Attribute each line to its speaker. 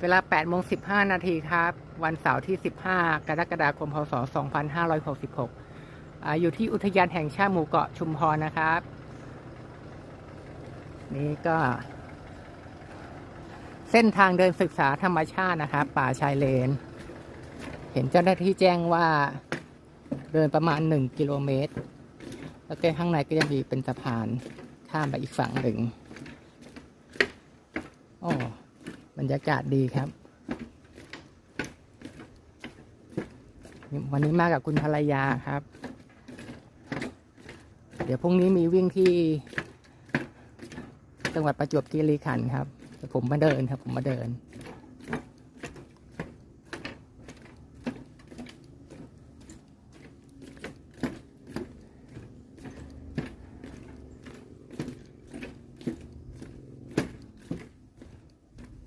Speaker 1: เวลา 8 โมง 15 นาทีครับ วันเสาร์ที่ 15 กรกฎาคม พศ 2566ออยู่ที่อุทยานแห่งชาติหมู่เกาะชุมพรนะครับ นี่ก็ เส้นทางเดินศึกษาธรรมชาตินะครับ ป่าชายเลน เห็นเจ้าหน้าที่แจ้งว่าเดินประมาณ 1 กิโลเมตร แล้วก็ข้างในก็จะมีเป็นสะพานข้ามไปอีกฝั่งหนึ่งโอ้ บรรยากาศดีครับ วันนี้มากับคุณภรรยาครับ เดี๋ยวพรุ่งนี้มีวิ่งที่จังหวัดประจวบคีรีขันธ์ครับผมมาเดินครับ ผมมาเดิน